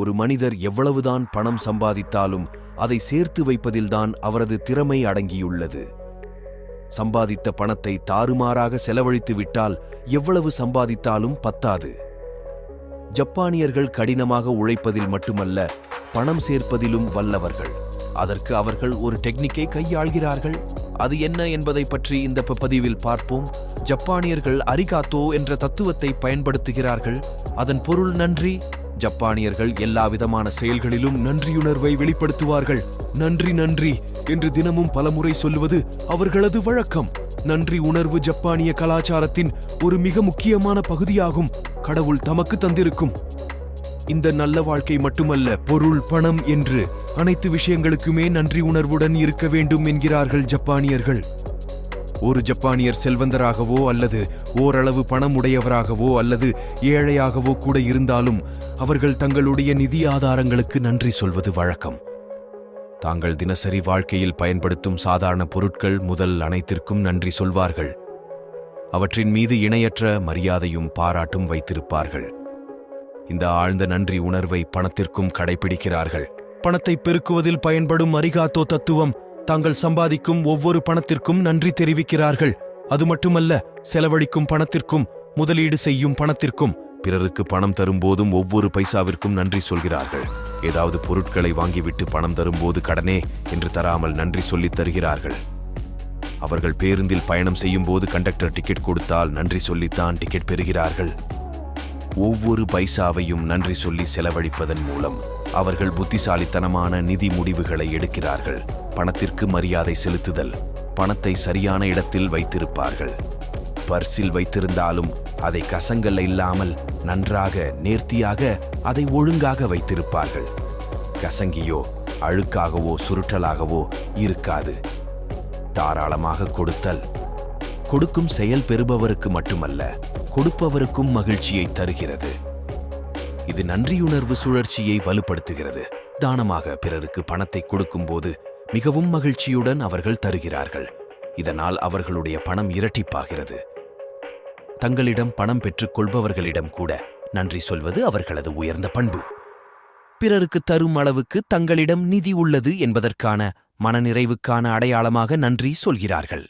ஒரு மனிதர் எவ்வளவுதான் பணம் சம்பாதித்தாலும் அதை சேர்த்து வைப்பதில்தான் அவரது திறமை அடங்கியுள்ளது. சம்பாதித்த பணத்தை தாறுமாறாக செலவழித்து விட்டால் எவ்வளவு சம்பாதித்தாலும் பத்தாது. ஜப்பானியர்கள் கடினமாக உழைப்பதில் மட்டுமல்ல பணம் சேர்ப்பதிலும் வல்லவர்கள். அதற்கு அவர்கள் ஒரு டெக்னிக்கை கையாள்கிறார்கள். அது என்ன என்பதை பற்றி இந்த பதிவில் பார்ப்போம். ஜப்பானியர்கள் அரிகாத்தோ என்ற தத்துவத்தை பயன்படுத்துகிறார்கள். அதன் பொருள் நன்றி. ஜப்பானியர்கள் எல்லா விதமான செயல்களிலும் நன்றியுணர்வை வெளிப்படுத்துவார்கள். நன்றி நன்றி என்று தினமும் பலமுறை சொல்லுவது அவர்களது வழக்கம். நன்றி உணர்வு ஜப்பானிய கலாச்சாரத்தின் ஒரு மிக முக்கியமான பகுதியாகும். கடவுள் தமக்கு தந்திருக்கும். இந்த நல்ல வாழ்க்கை மட்டுமல்ல பொருள் பணம் என்று அனைத்து விஷயங்களுக்குமே நன்றி உணர்வுடன் இருக்க வேண்டும் என்கிறார்கள் ஜப்பானியர்கள். ஒரு ஜப்பானியர் செல்வந்தராகவோ அல்லது ஓரளவு பணம் உடையவராகவோ அல்லது ஏழையாகவோ கூட இருந்தாலும் அவர்கள் தங்களுடைய நிதி ஆதாரங்களுக்கு நன்றி சொல்வது வழக்கம். தாங்கள் தினசரி வாழ்க்கையில் பயன்படுத்தும் சாதாரண பொருட்கள் முதல் அனைத்திற்கும் நன்றி சொல்வார்கள். அவற்றின் மீது இணையற்ற மரியாதையும் பாராட்டும் வைத்திருப்பார்கள். இந்த ஆழ்ந்த நன்றி உணர்வை பணத்திற்கும் கடைபிடிக்கிறார்கள். பணத்தை பெருக்குவதில் பயன்படும் அரிகாத்தோ தத்துவம் தாங்கள் சம்பாதிக்கும் ஒவ்வொரு பணத்திற்கும் நன்றி தெரிவிக்கிறார்கள். அது மட்டுமல்ல செலவழிக்கும் பணத்திற்கும் முதலீடு செய்யும் பணத்திற்கும் பிறருக்கு பணம் தரும்போதும் ஒவ்வொரு பைசாவிற்கும் நன்றி சொல்கிறார்கள். ஏதாவது பொருட்களை வாங்கிவிட்டு பணம் தரும்போது கடனே என்று தராமல் நன்றி சொல்லித் தருகிறார்கள். அவர்கள் பேருந்தில் பயணம் செய்யும் போது கண்டக்டர் டிக்கெட் கொடுத்தால் நன்றி சொல்லித்தான் டிக்கெட் பெறுகிறார்கள். ஒவ்வொரு பைசாவையும் நன்றி சொல்லி செலவழிப்பதன் மூலம் அவர்கள் புத்திசாலித்தனமான நிதி முடிவுகளை எடுக்கிறார்கள். பணத்திற்கு மரியாதை செலுத்துதல் பணத்தை சரியான இடத்தில் வைத்திருப்பார்கள். பர்சில் வைத்திருந்தாலும் அதை கசங்கள் இல்லாமல் நன்றாக நேர்த்தியாக அதை ஒழுங்காக வைத்திருப்பார்கள். கசங்கியோ அழுக்காகவோ சுருட்டலாகவோ இருக்காது. தாராளமாக கொடுத்தல் கொடுக்கும் செயல் பெறுபவருக்கு மட்டுமல்ல கொடுப்பவருக்கும் மகிழ்ச்சியை தருகிறது. இது நன்றியுணர்வு சுழற்சியை வலுப்படுத்துகிறது. தானமாக பிறருக்கு பணத்தை கொடுக்கும்போது மிகவும் மகிழ்ச்சியுடன் அவர்கள் தருகிறார்கள். இதனால் அவர்களுடைய பணம் இரட்டிப்பாகிறது. தங்களிடம் பணம் பெற்றுக் கொள்பவர்களிடம் கூட நன்றி சொல்வது அவர்களது உயர்ந்த பண்பு. பிறருக்கு தரும் அளவுக்கு தங்களிடம் நிதி உள்ளது என்பதற்கான மனநிறைவுக்கான அடையாளமாக நன்றி சொல்கிறார்கள்.